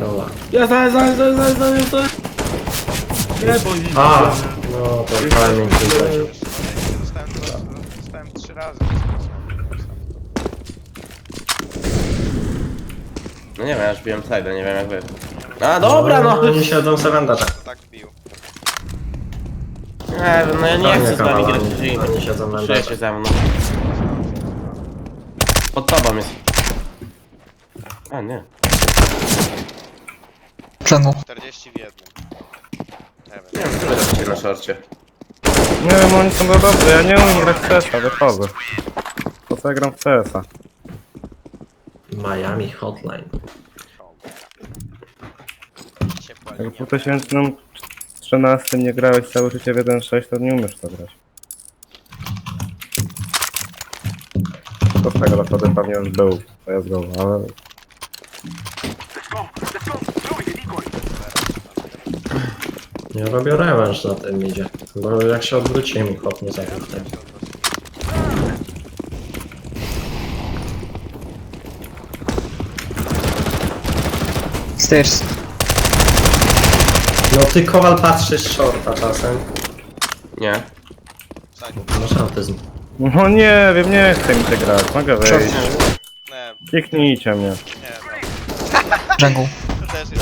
Rola. Ja za, za, za, za, za, za. Nie, bo A! No to timing tutaj. Dostałem, dostałem trzy razy. No nie wiem, ja już biłem side, nie wiem jak wy. A dobra, no! Oni siedzą Sevenda tak. Tak bił. Nie wiem, no ja nie chcę z wami grać Dream. Oni siedzą na Czuję się ze mną. Pod tobą jest. A nie. Czemu? 40 w jednym. Nie Nie wiem. wiem, tyle robicie na szorcie. Nie wiem, oni są dobrzy, ja nie umiem grać w CS-a, wychodzę. Po co ja gram w CS-a? Miami Hotline. Ciepła Jak linia. w 2013 nie grałeś całe życie w 1.6, to nie umiesz to grać. To z tego naprawdę pewnie już był CSGO, ale... Ja robię rewanż na tym idzie. Bo jak się odwróciłem i hop nie zabił wtedy. Stairs. No ty Kowal patrzysz shorta czasem. Nie. Masz autyzm. No nie wiem, nie chcę mi się grać, mogę wyjść. Nie, Kliknijcie mnie. nie. Jungle.